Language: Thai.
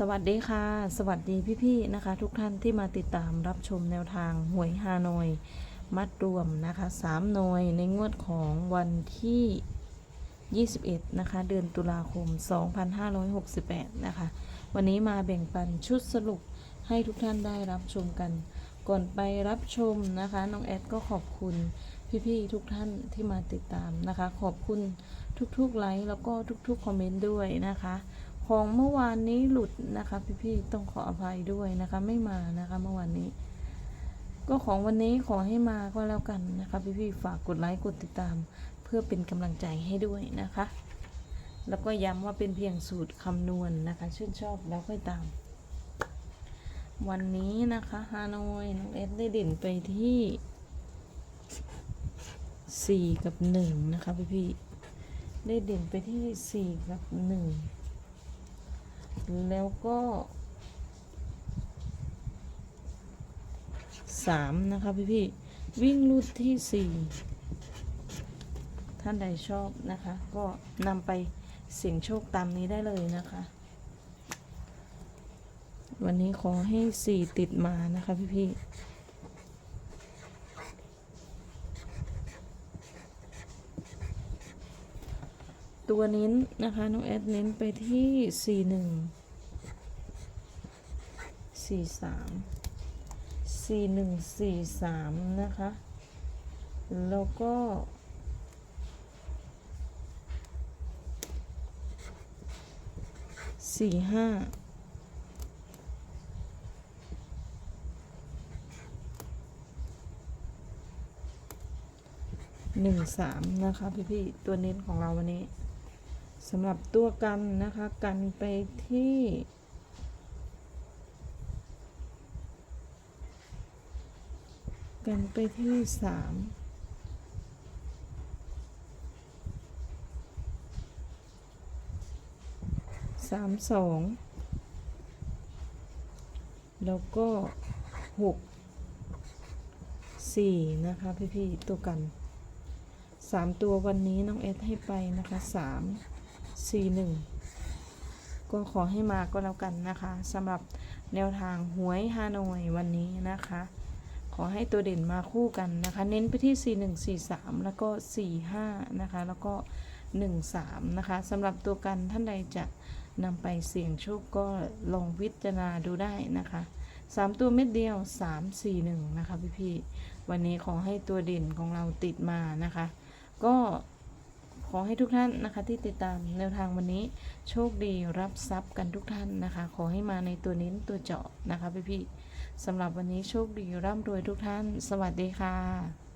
สวัสดีค่ะ สวัสดีพี่ๆนะคะ ทุกท่านที่มาติดตามรับชมแนวทางหวยฮานอยมัดรวมนะคะสามหน่วยในงวดของวันที่ 21 นะคะ เดือนตุลาคม 2568 นะคะ วันนี้มาแบ่งปันชุดสรุปให้ทุกท่านได้รับชมกัน ก่อนไปรับชมนะคะน้องแอดก็ขอบคุณพี่ๆทุกท่านที่มาติดตามนะคะ ขอบคุณทุกๆไลค์แล้วก็ทุกๆคอมเมนต์ด้วยนะคะ ของเมื่อวานนี้หลุดนะคะ พี่ๆต้องขออภัยด้วยนะคะ ไม่มานะคะ เมื่อวานนี้ ก็ของวันนี้ขอให้มาก็แล้วกันนะคะ พี่ๆฝากกดไลค์กดติดตาม เพื่อเป็นกำลังใจให้ด้วยนะคะ แล้วก็ย้ำว่าเป็นเพียงสูตรคำนวณนะคะ ชื่นชอบแล้วค่อยตาม วันนี้นะคะฮานอยน้องเอสได้เด่นไปที่สี่กับหนึ่งนะคะ พี่ๆได้เด่นไปที่สี่กับหนึ่ง แล้วก็สามนะคะพี่พี่วิ่งรูดที่สี่ท่านใดชอบนะคะ ก็นำไปเสี่ยงโชคตามนี้ได้เลยนะคะ วันนี้ขอให้สี่ติดมานะคะพี่พี่ ตัวเน้นนะคะน้องแอดเน้นไปที่สี่หนึ่งสี่สามสี่หนึ่งสี่สามนะคะ แล้วก็สี่ห้าหนึ่งสามนะคะพี่ๆตัวเน้นของเราวันนี้ สำหรับตัวกันนะคะ กันไปที่กันไปที่สามสามสองแล้วก็หกสี่นะคะพี่ๆตัวกันสามตัววันนี้น้องเอสให้ไปนะคะสาม สี่หนึ่งก็ขอให้มาก็แล้วกันนะคะสำหรับแนวทางหวยฮานอยวันนี้นะคะ ขอให้ตัวเด่นมาคู่กันนะคะ เน้นไปที่ 4 1 4 3 แล้วก็ 4 5 นะคะ แล้วก็ 1 3 นะคะสำหรับตัวกันท่านใดจะนำไปเสี่ยงโชคก็ลองวิจารณาดูได้นะคะ3ตัวเม็ดเดียว3 4 1นะคะพี่ๆวันนี้ขอให้ตัวเด่นของเราติดมานะคะ ก็ อให้ทุกท่านนะคะที่ติดตามแนวทางวันนี้โชคดีรับทรัพย์กันทุกท่านนะคะ ขอให้มาในตัวเน้นตัวเจาะนะคะพี่ๆสำหรับวันนี้โชคดีร่ำรวยทุกท่าน สวัสดีค่ะ